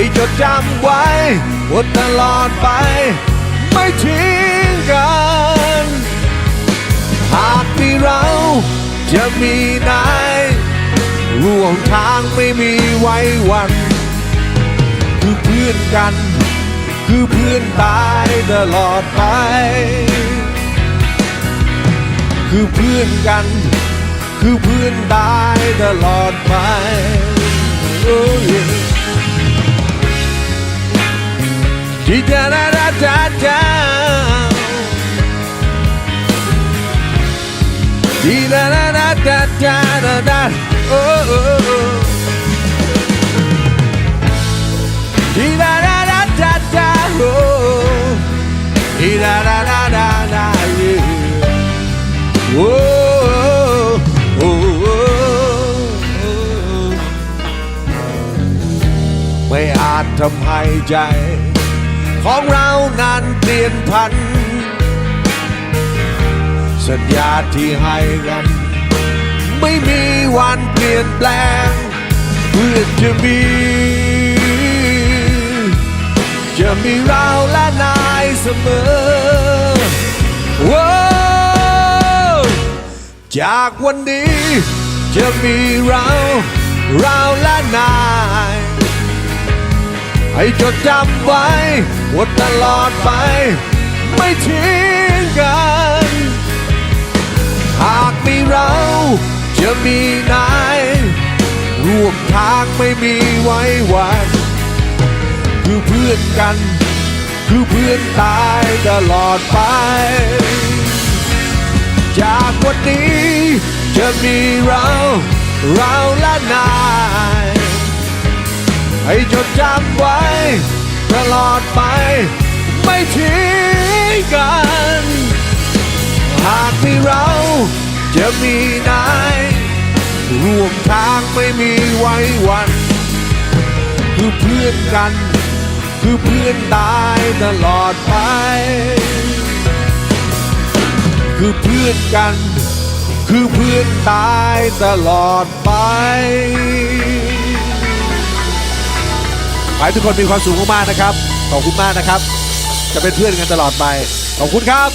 ให้จดจำไว้ว่าตลอดไป ไม่ทิ้งกัน หากมีเราจะมีนายร่วมทางไม่มีไว้วัน คือเพื่อนกัน คือเพื่อนตายตลอดไป คือเพื่อนกัน คือเพื่อนตายตลอดไปโอ้ ยจีดาดาดาดาดาจีดาดาดาดาดาดาดาโอ้โอ้โอ้ Di da da da da da oh. Di da da da da da yeah. Oh, oh, oh, oh. ไม่ ของเรานั้นเปลี่ยนพัน สัญญาที่ให้กัน ไม่มีวันเปลี่ยนแปลง เพื่อจะมี จะมีเราและนายเสมอว้าวจากวันนี้จะมีเรา เรา ให้จดจำไว้ว่าตลอดไป ไม่ทิ้งกัน หากมีเราจะมีนายร่วมทางไม่มีไว้วัน คือเพื่อนกัน คือเพื่อนตายตลอดไป จากวันนี้จะมีเรา เราและนาย ให้จดจำไว้ ตลอดไป ไม่ทิ้งกัน หากมีเราจะมีนายร่วมทางไม่มีไว้วัน คือเพื่อนกัน คือเพื่อนตายตลอดไป คือเพื่อนกัน คือเพื่อนตายตลอดไป ขอให้ทุกคนมีความสุขมากๆนะครับ ขอบคุณมากนะครับ จะเป็นเพื่อนกันตลอดไป ขอบคุณครับ